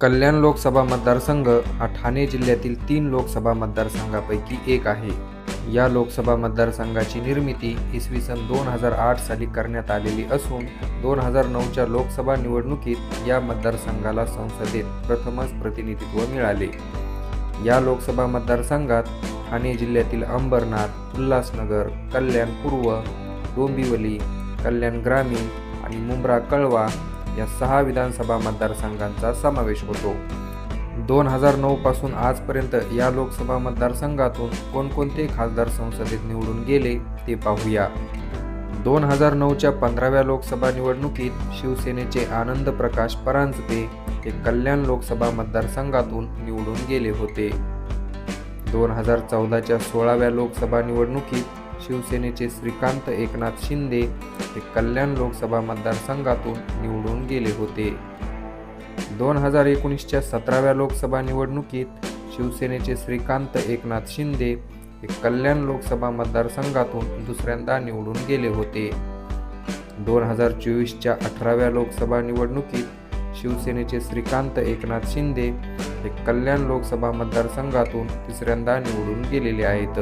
कल्याण लोकसभा मतदारसंघ हा ठाणे जिल्ह्यातील तीन लोकसभा मतदारसंघापैकी एक आहे. या लोकसभा मतदारसंघाची निर्मिती इसवी सन दोन हजार आठ साली करण्यात आलेली असून दोन हजार नऊच्या लोकसभा निवडणुकीत या मतदारसंघाला संसदेत प्रथमच प्रतिनिधित्व मिळाले. या लोकसभा मतदारसंघात ठाणे जिल्ह्यातील अंबरनाथ उल्हासनगर कल्याण पूर्व डोंबिवली कल्याण ग्रामीण आणि मुंब्रा कळवा या सहा विधानसभा मतदारसंघांचा समावेश होतो. दोन हजार नऊ पासून आजपर्यंत या लोकसभा मतदारसंघातून कोणकोणते खासदार संसदेत निवडून गेले ते पाहूया. दोन हजार नऊच्या पंधराव्या लोकसभा निवडणुकीत शिवसेनेचे आनंद प्रकाश परांजपे हे कल्याण लोकसभा मतदारसंघातून निवडून गेले होते. दोन हजार चौदाच्या सोळाव्या लोकसभा निवडणुकीत शिवसेनेचे श्रीकांत एकनाथ शिंदे हे कल्याण लोकसभा मतदारसंघातून निवडून गेले होते. दोन हजार एकोणीसच्या सतराव्या लोकसभा निवडणुकीत शिवसेनेचे श्रीकांत एकनाथ शिंदे हे कल्याण लोकसभा मतदारसंघातून दुसऱ्यांदा निवडून गेले होते. दोन हजार चोवीसच्या अठराव्या लोकसभा निवडणुकीत शिवसेनेचे श्रीकांत एकनाथ शिंदे हे कल्याण लोकसभा मतदारसंघातून तिसऱ्यांदा निवडून गेलेले आहेत.